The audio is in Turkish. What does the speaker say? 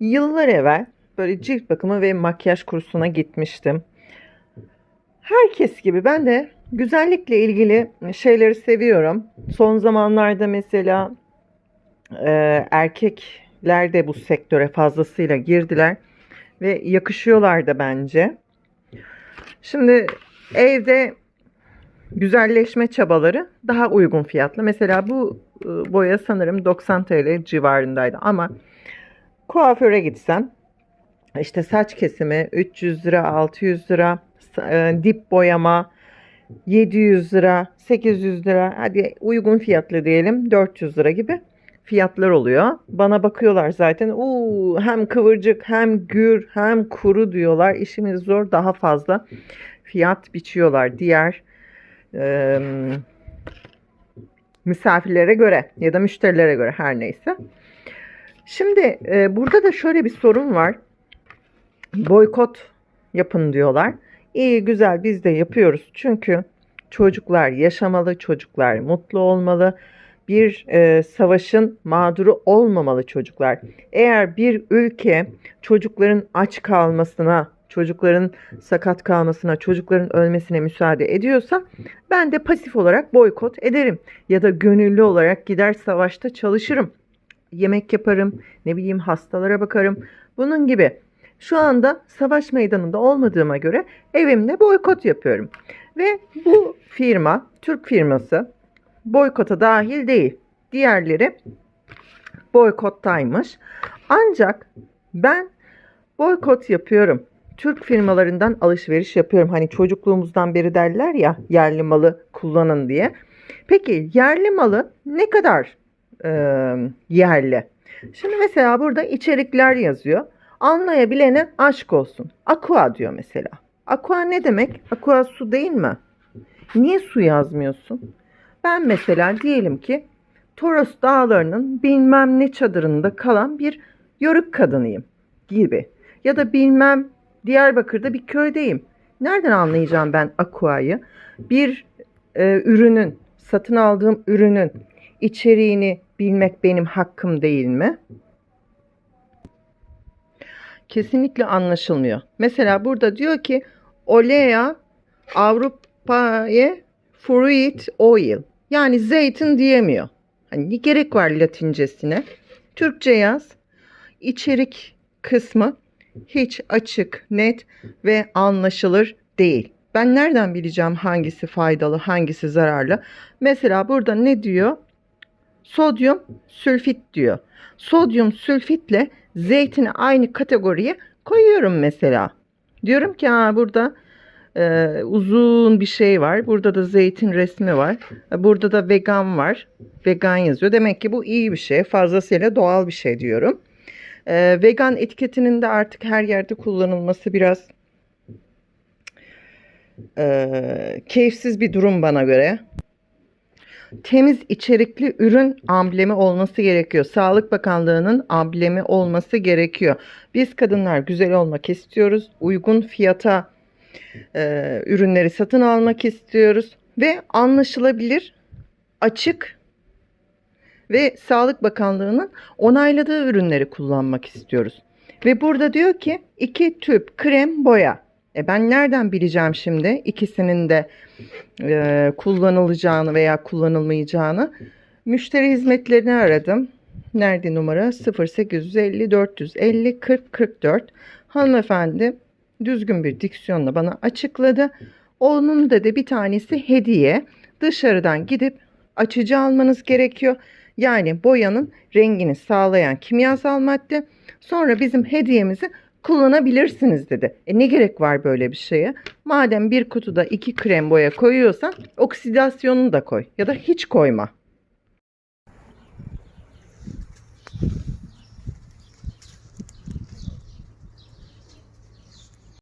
Yıllar evvel böyle cilt bakımı ve makyaj kursuna gitmiştim. Herkes gibi ben de güzellikle ilgili şeyleri seviyorum. Son zamanlarda mesela e, erkekler de bu sektöre fazlasıyla girdiler ve yakışıyorlar da bence. Şimdi evde güzelleşme çabaları daha uygun fiyatlı. Mesela bu e, boya sanırım 90 TL civarındaydı ama kuaföre gitsem işte saç kesimi 300 lira, 600 lira, e, dip boyama 700 lira, 800 lira, hadi uygun fiyatlı diyelim 400 lira gibi fiyatlar oluyor. Bana bakıyorlar zaten. Uuu hem kıvırcık hem gür hem kuru diyorlar. İşimiz zor daha fazla fiyat biçiyorlar diğer e, misafirlere göre ya da müşterilere göre her neyse. Şimdi e, burada da şöyle bir sorun var. Boykot yapın diyorlar. İyi güzel biz de yapıyoruz. Çünkü çocuklar yaşamalı, çocuklar mutlu olmalı. Bir e, savaşın mağduru olmamalı çocuklar. Eğer bir ülke çocukların aç kalmasına, çocukların sakat kalmasına, çocukların ölmesine müsaade ediyorsa ben de pasif olarak boykot ederim. Ya da gönüllü olarak gider savaşta çalışırım. Yemek yaparım, ne bileyim hastalara bakarım. Bunun gibi. Şu anda savaş meydanında olmadığıma göre evimde boykot yapıyorum. Ve bu firma, Türk firması boykota dahil değil. Diğerleri boykottaymış. Ancak ben boykot yapıyorum. Türk firmalarından alışveriş yapıyorum. Hani çocukluğumuzdan beri derler ya yerli malı kullanın diye. Peki yerli malı ne kadar e, yerli? Şimdi mesela burada içerikler yazıyor. Anlayabilene aşk olsun. Aqua diyor mesela. Aqua ne demek? Aqua su değil mi? Niye su yazmıyorsun? Ben mesela diyelim ki Toros dağlarının bilmem ne çadırında kalan bir yörük kadınıyım gibi. Ya da bilmem Diyarbakır'da bir köydeyim. Nereden anlayacağım ben aqua'yı? Bir e, ürünün, satın aldığım ürünün içeriğini bilmek benim hakkım değil mi? Kesinlikle anlaşılmıyor. Mesela burada diyor ki Olea Avrupa'ya Fruit Oil. Yani zeytin diyemiyor. Hani ne gerek var latincesine? Türkçe yaz. İçerik kısmı hiç açık, net ve anlaşılır değil. Ben nereden bileceğim hangisi faydalı, hangisi zararlı? Mesela burada ne diyor? Sodyum sülfit diyor. Sodyum sülfitle zeytini aynı kategoriye koyuyorum mesela. Diyorum ki ha burada e, uzun bir şey var. Burada da zeytin resmi var. Burada da vegan var. Vegan yazıyor. Demek ki bu iyi bir şey. Fazlasıyla doğal bir şey diyorum. E, vegan etiketinin de artık her yerde kullanılması biraz e, keyifsiz bir durum bana göre. Temiz içerikli ürün amblemi olması gerekiyor. Sağlık Bakanlığı'nın amblemi olması gerekiyor. Biz kadınlar güzel olmak istiyoruz. Uygun fiyata e, ürünleri satın almak istiyoruz ve anlaşılabilir, açık ve Sağlık Bakanlığı'nın onayladığı ürünleri kullanmak istiyoruz. Ve burada diyor ki iki tüp krem boya. E ben nereden bileceğim şimdi ikisinin de e, kullanılacağını veya kullanılmayacağını? Müşteri hizmetlerini aradım. Nerede numara? 0850 450 40 44. Hanımefendi düzgün bir diksiyonla bana açıkladı. Onun da de bir tanesi hediye. Dışarıdan gidip açıcı almanız gerekiyor. Yani boyanın rengini sağlayan kimyasal madde. Sonra bizim hediyemizi kullanabilirsiniz dedi. E ne gerek var böyle bir şeye? Madem bir kutuda iki krem boya koyuyorsan oksidasyonunu da koy ya da hiç koyma.